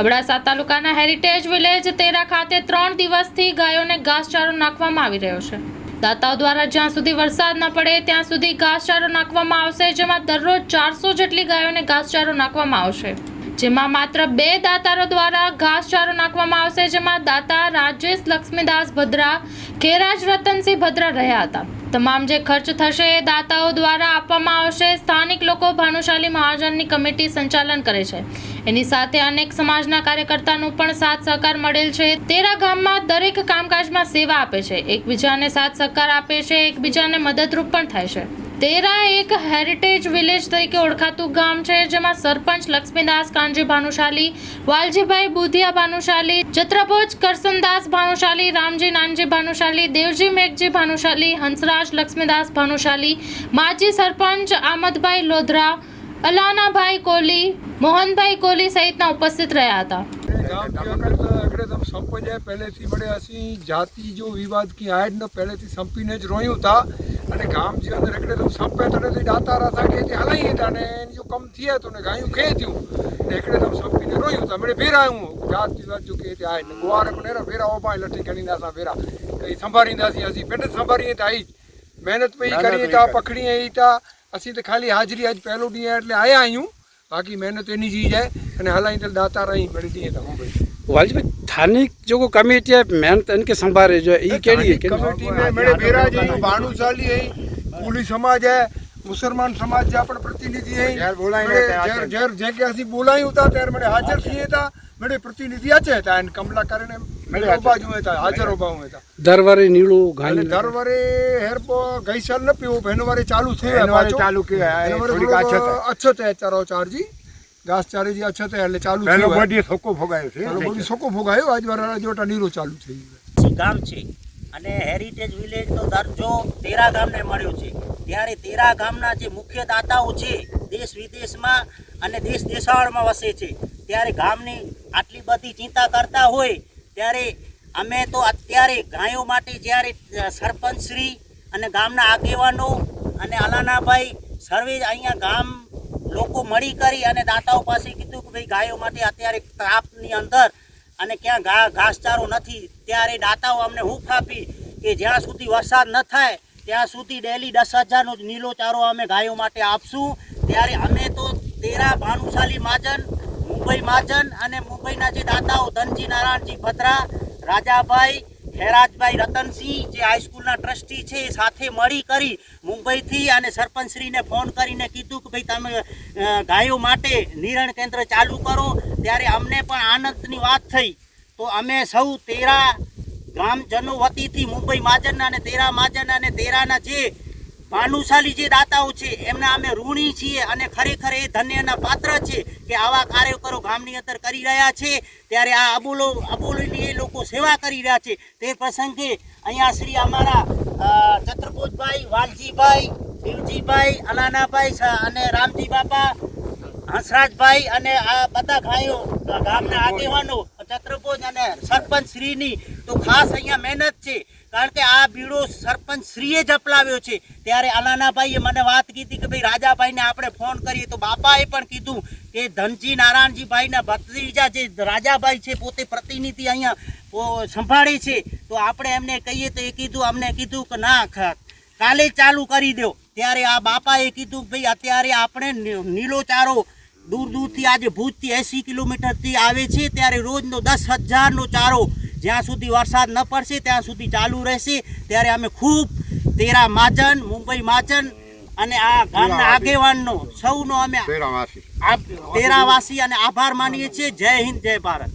અબડાસા તાલુકાના heritage village તેરા ખાતે ત્રણ દિવસથી ગાયોને ઘાસચારો નાખવામાં આવી રહ્યો છે. દાતાઓ દ્વારા જ્યાં સુધી વરસાદ ન પડે, ત્યાં સુધી ઘાસચારો નાખવામાં આવશે, જેમાં દરરોજ ચારસો જેટલી ગાયોને ઘાસચારો નાખવામાં આવશે. જેમાં માત્ર બે દાતારો દ્વારા ઘાસચારો નાખવામાં આવશે, જેમાં દાતા રાજેશ લક્ષ્મીદાસ ભદ્રા, કેરાજ રતનસિંહ ભદ્રા રહ્યા હતા. તમામ જે ખર્ચ થશે એ દાતાઓ દ્વારા આપવામાં આવશે. સ્થાનિક લોકો ભાનુશાલી મહાજનની કમિટી સંચાલન કરે છે. એની સાથે અનેક સમાજના કાર્યકર્તાનું પણ સાથ સહકાર મળેલ છે. તેરા ગામમાં દરેક કામકાજમાં સેવા આપે છે. એકબીજાને સાથ સહકાર આપે છે. એકબીજાને મદદરૂપ પણ થાય છે. તેરા એક હેરિટેજ વિલેજ તરીકે ઓળખાતું ગામ છે, જેમાં સરપંચ લક્ષ્મીદાસ, કાનજી ભાનુશાલી, વાલજીભાઈ બુધિયા ભાનુશાલી ચત્રભોજ કરસનદાસ ભાનુશાલી, રામજી નાનજી ભાનુશાલી, દેવજી મેઘજી ભાનુશાલી, હંસરાજ લક્ષ્મીદાસ ભાનુશાલી, માજી સરપંચ આમદભાઈ લોધરા, અલાનાભાઈ કોહલી મોહનભાઈ કોહલી સહિતના ઉપસ્થિત રહ્યા હતા. પહેલેથી મળ્યા જાતિ જો વિવાદ કી આડ ન, પહેલેથી સંપીને જ રોયું હતા અને ગામ જીવન રેકડે સાપે તને દાતા રહ્યા કે તે હલાઈ હતા ને એની કમ થયા તો ને ગાયું ખે થયું ને એકડે તમ સાપી ને રોયું તમે ફેરાયું જાત જીવન જો કે આ ને ગુવાર ને રે ફેરા ઓપા લઠી ગણી નાસા ફેરા કઈ સંભાળીંદાસી હસી પેટ સંભાળીએ તો આઈ મહેનત પઈ કરી તા પકડી આઈ તા અસી તો ખાલી હાજરી આજ પહેલો દી એટલે આયા આયું બાકી મહેનત એની જી જાય અને હલાઈ તો દાતા રહી મળી દીએ તો હું ભાઈ वालजी स्थानिक जो को कमेटी है मेहनत इनके संभाले जो है ये केड़ी है केड़ी? कमेटी में मेरे बेरा जी भानुशाली है कुली समाज है मुसलमान समाज जा पण प्रतिनिधि है जर बोलाई मेरे रहते जर आचे। जर जे के ਅਸੀਂ બોલાયું તા ત્યારે મેરે હાજર થઈએ તા મેરે પ્રતિનિધિ આચે હતા અને કમલા કરીને મેરે આચે. ઉભા જ હુએ તા હાજર ઉભા હુએ તા दरबारी नीलू અને घानी દર વરે હેર પો ગઈ સાલ ન પીવું ભેનવારે ચાલુ થયું એનવારે ચાલુ કર્યું, હા, એ થોડીક અછત હે. અછત હે ચારો ચારજી ઘાસ ચારે અછત એટલે ચાલુ હે. બધી સોકો ભોગાયો છે. ચાલો બધી સોકો ભોગાયો. આજ વાર જોટા નીરો ચાલુ થઈ ગયો. ગામ છે. અને હેરિટેજ વિલેજનો દરજ્જો તેરા ગામને મળ્યો છે. ત્યારે તેરા ગામના જે મુખ્ય દાતાઓ છે દેશ વિદેશમાં અને દેશ દેશાળમાં વસે છે. ત્યારે ગામની આટલી બધી ચિંતા કરતા હોય ત્યારે અમે તો અત્યારે ગાયો માટે જ્યારે સરપંચશ્રી અને ગામના આગેવાનો અને અલાનાભાઈ સર્વે અહીંયા ગામ લોકો મળી કરી અને દાતાઓ પાસે કીધું કે ભાઈ, ગાયો માટે અત્યારે તાપની અંદર અને ક્યાં ઘા, ઘાસચારો નથી, ત્યારે દાતાઓ અમને હૂંફ આપી કે જ્યાં સુધી વરસાદ ન થાય, ત્યાં સુધી ડેલી દસ હજારનો નીલો ચારો અમે ગાયો માટે આપશું. ત્યારે અમે તો તેરા ભાનુશાલી મહાજન, મુંબઈ મહાજન અને મુંબઈના જે દાતાઓ ધનજી નારાયણજી ભદ્રા, રાજાભાઈ ખેરાજભાઈ રતનસિંહ જે હાઈસ્કૂલના ટ્રસ્ટી છે, એ સાથે મળી કરી મુંબઈથી અને સરપંચશ્રીને ફોન કરીને કીધું કે ભાઈ તમે ગાયો માટે નિરણ કેન્દ્ર ચાલુ કરો. ત્યારે અમને પણ આનંદની વાત થઈ. તો અમે સૌ તેરા ગ્રામજનો વતીથી મુંબઈ માજરના અને તેરા મહાજન અને તેરાના જે ભાનુશાલી જે દાતાઓ છે, એમના અમે ઋણી છીએ અને ખરેખર એ ધન્યના પાત્ર છે કે આવા કાર્યકરો ગામની અંદર કરી રહ્યા છે. ત્યારે આ અબોલો, અબોલીની એ લોકો સેવા કરી રહ્યા છે. તે પ્રસંગે અહીંયા શ્રી અમારા ચત્રભોજભાઈ, વાલજીભાઈ, શિવજીભાઈ, અલાનાભાઈ અને રામજી બાપા, હંસરાજભાઈ અને આ બધા ગાયો, ગામના આગેવાનો ચત્રભોજ અને સરપંચ શ્રીની તો ખાસ અહીંયા મહેનત છે. કારણ કે આ બીડો સરપંચ શ્રીએ જ અપલાવ્યો છે. ત્યારે અલાનાભાઈએ મને વાત કીધી કે ભાઈ, રાજાભાઈને આપણે ફોન કરીએ. તો બાપાએ પણ કીધું કે ધનજી નારાયણજીભાઈના ભત્રીજા જે રાજાભાઈ છે, પોતે પ્રતિનિધિ અહીંયા સંભાળે છે. તો આપણે એમને કહીએ તો એ કીધું, અમને કીધું કે ના કાલે ચાલુ કરી દો ત્યારે આ બાપાએ કીધું ભાઈ, અત્યારે આપણે નીલો ચારો દૂર દૂરથી આજે ભુજથી એંસી કિલોમીટરથી આવે છે ત્યારે રોજનો દસ હજારનો ચારો જ્યાં સુધી વરસાદ ન પડશે ત્યાં સુધી ચાલુ રહેશે. ત્યારે અમે ખૂબ તેરા માજન મુંબઈ માજન અને આ ગામના આગેવાનનો સૌનો અમે તેરાવાસી અને આભાર માનીએ છીએ. જય હિન્દ જય ભારત.